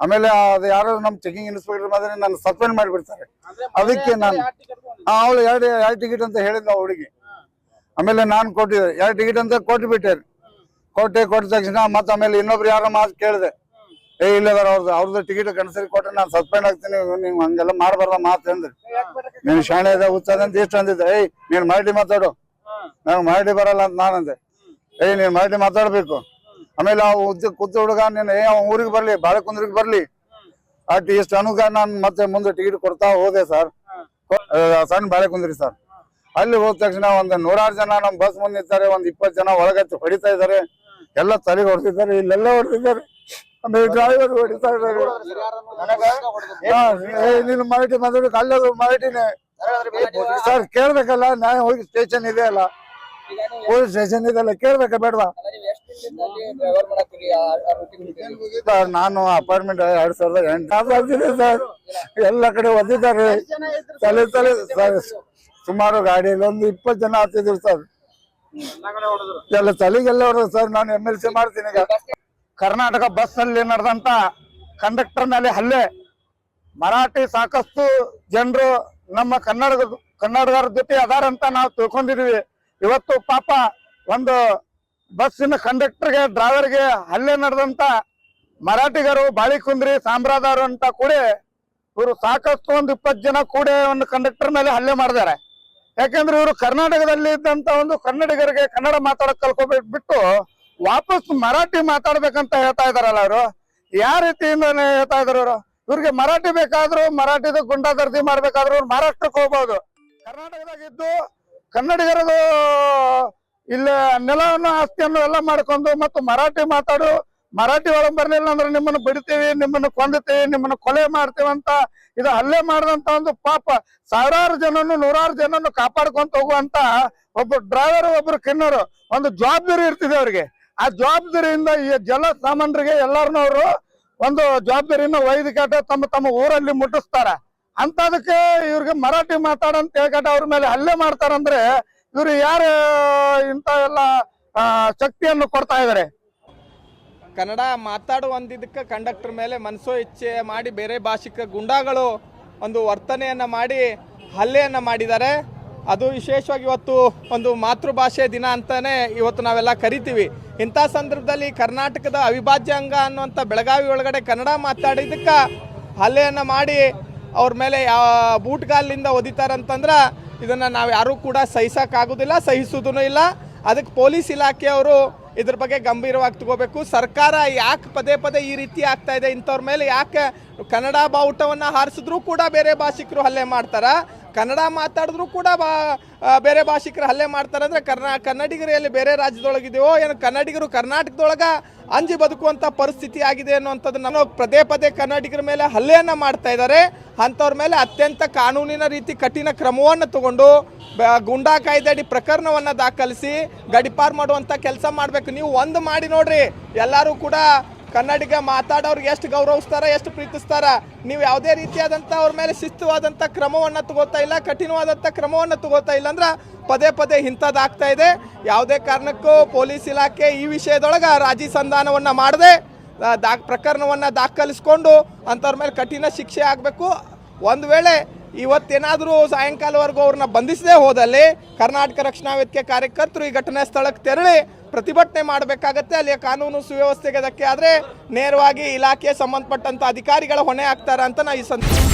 ಆಮೇಲೆ ಅದು ಯಾರು ನಮ್ಮ ಚೆಕಿಂಗ್ ಇನ್ಸ್ಪೆಕ್ಟರ್ ಮಾತ್ರ ನಾನು ಸಸ್ಪೆಂಡ್ ಮಾಡಿಬಿಡ್ತಾರೆ. ಅದಕ್ಕೆ ನಾನು ಅವಳು ಎರಡು ಎರಡು ಟಿಕೆಟ್ ಅಂತ ಹೇಳಿದ್ಲು ಆ ಹುಡುಗಿ. ಆಮೇಲೆ ನಾನು ಕೊಟ್ಟಿದ್ದೆ. ಎರಡು ಟಿಕೆಟ್ ಅಂತ ಕೊಟ್ಟು ಬಿಟ್ಟೆ ಕೊಟ್ಟೆ ಕೊಟ್ಟ ತಕ್ಷಣ ಮತ್ತೆ ಆಮೇಲೆ ಇನ್ನೊಬ್ರು ಯಾರೋ ಮಾತು ಕೇಳಿದೆ. ಏ ಇಲ್ಲದಾರ ಅವ್ರದ್ದು ಅವ್ರದ್ದು ಟಿಕೆಟ್ ಕನ್ಸರಿ ಕೊಟ್ಟರೆ ನಾನು ಸಸ್ಪೆಂಡ್ ಆಗ್ತೀನಿ ನೀವು ಹಂಗೆಲ್ಲ ಮಾಡಬಾರ್ದ ಮಾತು ಅಂದ್ರೆ. ನೀನು ಶಾಣೆ ಇದೆ ಹುಚ್ಚದ ಅಂತ ಇಷ್ಟು ಅಂದಿದ್ದೆ. ಏಯ್ ನೀನು ಮಾಡಿ ಮಾತಾಡು. ನಾನು ಮಾಡಿ ಬರಲ್ಲ ಅಂತ ನಾನಂದೆ ಏಯ್ ನೀನು ಮಾಡಿ ಮಾತಾಡ್ಬೇಕು. ಆಮೇಲೆ ಆ ಉದ್ದ ಕೂತ ಹುಡುಗ ನೀನು ಏ ಅವ ಊರಿಗೆ ಬರ್ಲಿ ಬಾಳೆಕುಂದ್ರಿಗೆ ಬರ್ಲಿ. ಅಟ್ ಇಷ್ಟು ಅನುಗ ನಾನು ಮತ್ತೆ ಮುಂದೆ ಟಿಕೆಟ್ ಕೊಡ್ತಾ ಹೋದೆ ಸರ್. ಸಣ್ಣ ಬಾಳೆಕುಂದ್ರಿ ಸರ್. ಅಲ್ಲಿ ಹೋದ ತಕ್ಷಣ ಒಂದು ನೂರಾರು ಜನ ನಮ್ಮ ಬಸ್ ಮುಂದೆ ನಿಂತಾರೆ ಒಂದ್ ಇಪ್ಪತ್ತು ಜನ ಒಳಗತ್ತಿ ಹೊಡಿತಾ ಇದ್ದಾರೆ. ಎಲ್ಲ ತಲೆಗೆ ಹೊಡೆದಿದ್ದಾರೆ ಇಲ್ಲೆಲ್ಲ ಹೊಡೆದಿದ್ದಾರೆ. ಆಮೇಲೆ ಡ್ರೈವರ್ ಹೊಡಿತಾ ಇದ್ದಾರೆ. ನೀನು ಮರಾಠಿ ಮಾತಾಡೋಕೆ ಅಲ್ಲದು ಮರಾಠಿನೇ ಸರ್ ಕೇಳ್ಬೇಕಲ್ಲ ನಾನು ಹೋಗಿ ಸ್ಟೇಷನ್ ಇದೆ ಅಲ್ಲ. ಪೊಲೀಸ್ ಸ್ಟೇಷನ್ ಇದೆಲ್ಲ ಕೇಳ್ಬೇಕ ಬೇಡವಾ? ನಾನು ಅಪಾರ್ಟ್ಮೆಂಟ್ ಎರಡ್ ಸಾವಿರದ ಎಂಟು ಸರ್. ಎಲ್ಲ ಕಡೆ ಒದ್ದಿದ್ದಾರೆ. ತಲೆ ತಲೆ ಸರ್, ಸುಮಾರು ಗಾಡಿಯಲ್ಲಿ ಒಂದು ಇಪ್ಪತ್ತು ಜನ ಹತ್ತಿದ್ರು ಸರ್. ಎಲ್ಲಾ ತಲೆಗೆಲ್ಲ ಹೊಡೆದ್ರು ಸರ್. ನಾನು ಎಂ ಎಲ್ ಸಿ ಮಾಡ್ತೀನಿ ಕರ್ನಾಟಕ ಬಸ್ ಅಲ್ಲಿ ನಡೆದಂತ ಕಂಡಕ್ಟರ್ ಮೇಲೆ ಹಲ್ಲೆ. ಮರಾಠಿ ಸಾಕಷ್ಟು ಜನರು ನಮ್ಮ ಕನ್ನಡ ಕನ್ನಡದವ್ರ ಜೊತೆ ಅದಾರಂತ ನಾವು ತಿಳ್ಕೊಂಡಿದೀವಿ. ಇವತ್ತು ಪಾಪ ಒಂದು ಬಸ್ಸಿನ ಕಂಡಕ್ಟರ್ಗೆ, ಡ್ರೈವರ್ಗೆ ಹಲ್ಲೆ ನಡೆದಂತ ಮರಾಠಿಗರು, ಬಾಳಿಕುಂದ್ರಿ ಸಾಮ್ರಾದಾರು ಅಂತ ಕೂಡ ಇವರು ಸಾಕಷ್ಟು ಒಂದು ಇಪ್ಪತ್ತು ಜನ ಕೂಡ ಒಂದು ಕಂಡಕ್ಟರ್ ಮೇಲೆ ಹಲ್ಲೆ ಮಾಡಿದ್ದಾರೆ ಯಾಕಂದ್ರೆ ಇವರು ಕರ್ನಾಟಕದಲ್ಲಿ ಇದ್ದಂತ ಒಂದು ಕನ್ನಡಿಗರಿಗೆ ಕನ್ನಡ ಮಾತಾಡಕ್ ಕಲ್ಕೋಬೇಕು ಬಿಟ್ಟು ವಾಪಸ್ ಮರಾಠಿ ಮಾತಾಡ್ಬೇಕಂತ ಹೇಳ್ತಾ ಇದಾರಲ್ಲ ಅವರು ಯಾವ ರೀತಿಯಿಂದ ಹೇಳ್ತಾ ಇದಾರೆ ಇವರು. ಇವ್ರಿಗೆ ಮರಾಠಿ ಬೇಕಾದ್ರು ಮರಾಠಿದ ಗುಂಡಾದರ್ದಿ ಮಾಡ್ಬೇಕಾದ್ರು ಇವ್ರು ಮಹಾರಾಷ್ಟ್ರಕ್ಕೆ ಹೋಗ್ಬೋದು. ಕರ್ನಾಟಕದಾಗ ಇದ್ದು ಕನ್ನಡಿಗರದು ಇಲ್ಲ, ನೆಲವನ್ನು, ಆಸ್ತಿಯನ್ನು ಎಲ್ಲ ಮಾಡ್ಕೊಂಡು ಮತ್ತು ಮರಾಠಿ ಮಾತಾಡು, ಮರಾಠಿ ಒಳಗೆ ಬರ್ಲಿಲ್ಲ ಅಂದ್ರೆ ನಿಮ್ಮನ್ನು ಬಿಡ್ತೀವಿ, ನಿಮ್ಮನ್ನು ಕೊಂದುತ್ತೀವಿ ನಿಮ್ಮನ್ನು ಕೊಲೆ ಮಾಡ್ತೀವಿ ಅಂತ, ಇದು ಹಲ್ಲೆ ಮಾಡಿದಂತ ಒಂದು ಪಾಪ. ಸಾವಿರಾರು ಜನನು ನೂರಾರು ಜನನು ಕಾಪಾಡ್ಕೊಂತ ಹೋಗುವಂತ ಒಬ್ಬ ಡ್ರೈವರ್ ಒಬ್ರು ಕಿನ್ನರು, ಒಂದು ಜವಾಬ್ದಾರಿ ಇರ್ತಿದೆ ಅವ್ರಿಗೆ. ಆ ಜವಾಬ್ದಾರಿಯಿಂದ ಈ ಜಲ ಸಾಮಾನ್ಯರಿಗೆ ಎಲ್ಲಾರನ್ನೂ ಅವರು ಒಂದು ಜವಾಬ್ದಾರಿನ ವೈದ್ಯಕಟ ತಮ್ಮ ತಮ್ಮ ಊರಲ್ಲಿ ಮುಟ್ಟಿಸ್ತಾರ. ಅಂತದಕ್ಕೆ ಇವ್ರಿಗೆ ಮರಾಠಿ ಮಾತಾಡಂತ ಹೇಳ್ಕಟ ಅವ್ರ ಮೇಲೆ ಹಲ್ಲೆ ಮಾಡ್ತಾರಂದ್ರೆ ಇವ್ರು ಯಾರು ಇಂತ ಎಲ್ಲ ಶಕ್ತಿಯನ್ನು ಕೊಡ್ತಾ ಇದಾರೆ? ಕನ್ನಡ ಮಾತಾಡುವಂದಿದ್ದಕ್ಕೆ ಕಂಡಕ್ಟರ್ ಮೇಲೆ ಮನಸ್ಸೋ ಇಚ್ಛೆ ಮಾಡಿ ಬೇರೆ ಭಾಷಿಕ ಗುಂಡಾಗಳು ಒಂದು ವರ್ತನೆಯನ್ನು ಮಾಡಿ ಹಲ್ಲೆಯನ್ನು ಮಾಡಿದ್ದಾರೆ. ಅದು ವಿಶೇಷವಾಗಿ ಇವತ್ತು ಒಂದು ಮಾತೃಭಾಷೆ ದಿನ ಅಂತಾನೆ ಇವತ್ತು ನಾವೆಲ್ಲ ಕರಿತೀವಿ. ಇಂಥ ಸಂದರ್ಭದಲ್ಲಿ ಕರ್ನಾಟಕದ ಅವಿಭಾಜ್ಯ ಅಂಗ ಅನ್ನುವಂಥ ಬೆಳಗಾವಿ ಒಳಗಡೆ ಕನ್ನಡ ಮಾತಾಡಿದ್ದಕ್ಕೆ ಹಲ್ಲೆಯನ್ನು ಮಾಡಿ ಅವ್ರ ಮೇಲೆ ಬೂಟ್ಗಾಲಿಂದ ಒದಿತಾರಂತಂದ್ರೆ ಇದನ್ನು ನಾವು ಯಾರೂ ಕೂಡ ಸಹಿಸೋಕ್ಕಾಗೋದಿಲ್ಲ ಸಹಿಸೋದೂ ಇಲ್ಲ. ಅದಕ್ಕೆ ಪೊಲೀಸ್ ಇಲಾಖೆಯವರು ಇದ್ರ ಬಗ್ಗೆ ಗಂಭೀರವಾಗಿ ತಗೋಬೇಕು. ಸರ್ಕಾರ ಯಾಕೆ ಪದೇ ಪದೇ ಈ ರೀತಿ ಆಗ್ತಾ ಇದೆ, ಇಂಥವ್ರ ಮೇಲೆ ಯಾಕೆ ಕನ್ನಡ ಬಾವುಟವನ್ನು ಹಾರಿಸಿದ್ರೂ ಕೂಡ ಬೇರೆ ಭಾಷಿಕರು ಹಲ್ಲೆ ಮಾಡ್ತಾರ. ಕನ್ನಡ ಮಾತಾಡಿದ್ರು ಕೂಡ ಬಾ ಬೇರೆ ಭಾಷಿಕರು ಹಲ್ಲೆ ಮಾಡ್ತಾರೆ ಅಂದರೆ ಕರ್ನಾ ಕನ್ನಡಿಗರು ಎಲ್ಲಿ ಬೇರೆ ರಾಜ್ಯದೊಳಗಿದೆಯೋ ಏನು ಕನ್ನಡಿಗರು ಕರ್ನಾಟಕದೊಳಗೆ ಅಂಜಿ ಬದುಕುವಂಥ ಪರಿಸ್ಥಿತಿ ಆಗಿದೆ ಅನ್ನುವಂಥದ್ದು ನಾನು ಪದೇ ಪದೇ ಕನ್ನಡಿಗರ ಮೇಲೆ ಹಲ್ಲೆಯನ್ನು ಮಾಡ್ತಾ ಇದ್ದಾರೆ. ಅಂಥವ್ರ ಮೇಲೆ ಅತ್ಯಂತ ಕಾನೂನಿನ ರೀತಿ ಕಠಿಣ ಕ್ರಮವನ್ನು ತಗೊಂಡು ಗುಂಡಾ ಕಾಯ್ದೆಯಡಿ ಪ್ರಕರಣವನ್ನು ದಾಖಲಿಸಿ ಗಡಿಪಾರು ಮಾಡುವಂಥ ಕೆಲಸ ಮಾಡಬೇಕು. ನೀವು ಒಂದು ಮಾಡಿ ನೋಡ್ರಿ. ಎಲ್ಲರೂ ಕೂಡ ಕನ್ನಡಿಗ ಮಾತಾಡೋರ್ಗೆ ಎಷ್ಟು ಗೌರವಿಸ್ತಾರ, ಎಷ್ಟು ಪ್ರೀತಿಸ್ತಾರ, ನೀವು ಯಾವುದೇ ರೀತಿಯಾದಂಥ ಅವ್ರ ಮೇಲೆ ಶಿಸ್ತುವಾದಂಥ ಕ್ರಮವನ್ನು ತಗೋತಾ ಇಲ್ಲ, ಕಠಿಣವಾದಂಥ ಕ್ರಮವನ್ನು ತಗೋತಾ ಇಲ್ಲ ಅಂದ್ರೆ ಪದೇ ಪದೇ ಇಂಥದ್ದಾಗ್ತಾ ಇದೆ. ಯಾವುದೇ ಕಾರಣಕ್ಕೂ ಪೊಲೀಸ್ ಇಲಾಖೆ ಈ ವಿಷಯದೊಳಗೆ ರಾಜಿ ಸಂಧಾನವನ್ನು ಮಾಡದೆ ದಾ ಪ್ರಕರಣವನ್ನು ದಾಖಲಿಸ್ಕೊಂಡು ಅಂಥವ್ರ ಮೇಲೆ ಕಠಿಣ ಶಿಕ್ಷೆ ಆಗಬೇಕು. ಒಂದು ವೇಳೆ ಇವತ್ತೇನಾದರೂ ಸಾಯಂಕಾಲವರೆಗೂ ಅವ್ರನ್ನ ಬಂಧಿಸದೇ ಹೋದಲ್ಲಿ ಕರ್ನಾಟಕ ರಕ್ಷಣಾ ವೇದಿಕೆ ಕಾರ್ಯಕರ್ತರು ಈ ಘಟನಾ ಸ್ಥಳಕ್ಕೆ ತೆರಳಿ ಪ್ರತಿಭಟನೆ ಮಾಡಬೇಕಾಗತ್ತೆ. ಅಲ್ಲಿಯ ಕಾನೂನು ಸುವ್ಯವಸ್ಥೆಗೆ ಧಕ್ಕೆ ಆದರೆ ನೇರವಾಗಿ ಇಲಾಖೆ ಸಂಬಂಧಪಟ್ಟಂಥ ಅಧಿಕಾರಿಗಳ ಹೊಣೆ ಆಗ್ತಾರೆ ಅಂತ ನಾ ಈ ಸಂದರ್ಭ.